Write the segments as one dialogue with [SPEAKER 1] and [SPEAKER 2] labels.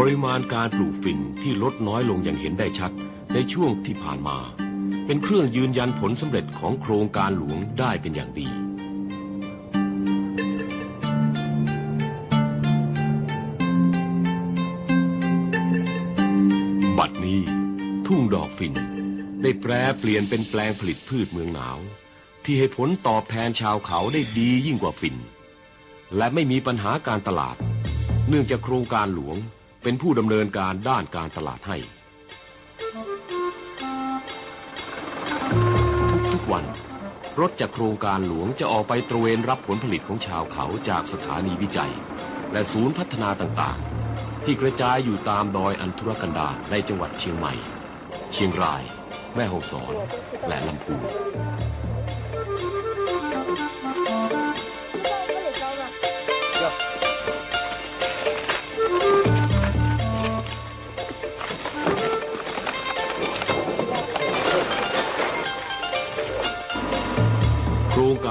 [SPEAKER 1] ปริมาณการปลูกฝิ่นที่ลดน้อยลงอย่างเห็นได้ชัดในช่วงที่ผ่านมา เป็นเครื่องยืนยันผลสำเร็จของโครงการหลวงได้เป็นอย่างดีบัดนี้ทุ่งดอกฝิ่นได้แปรเปลี่ยนเป็นแปลงผลิตพืชเมืองหนาว ที่ให้ผลตอบแทนชาวเขาได้ดียิ่งกว่าฝิ่น และไม่มีปัญหาการตลาด เนื่องจากโครงการหลวง เป็นผู้ดำเนินการด้านการตลาดให้ ทุกๆวัน รถจากโครงการหลวงจะออกไปตระเวนรับผลผลิตของชาวเขาจากสถานีวิจัย และศูนย์พัฒนาต่างๆ ที่กระจายอยู่ตามดอยอันธุรกันดารในจังหวัดเชียงใหม่ เชียงราย แม่ฮ่องสอน และลำพูน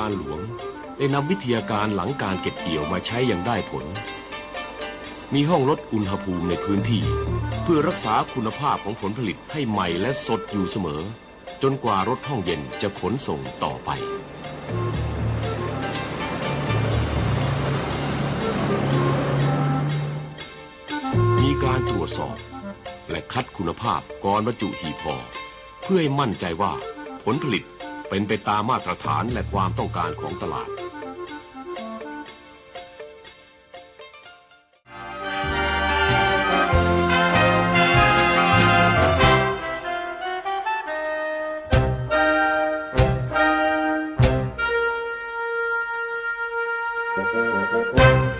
[SPEAKER 1] การหลวงได้นำวิทยาการหลังการเก็บเกี่ยวมาใช้อย่างได้ผล มีห้องลดอุณหภูมิในพื้นที่ เพื่อรักษาคุณภาพของผลผลิตให้ใหม่และสดอยู่เสมอ จนกว่ารถห้องเย็นจะขนส่งต่อไป มีการตรวจสอบ และคัดคุณภาพก่อนบรรจุหีบห่อเพื่อให้มั่นใจว่าผลผลิต เป็นไปตามมาตรฐานและความต้องการของตลาด
[SPEAKER 2] Thank you.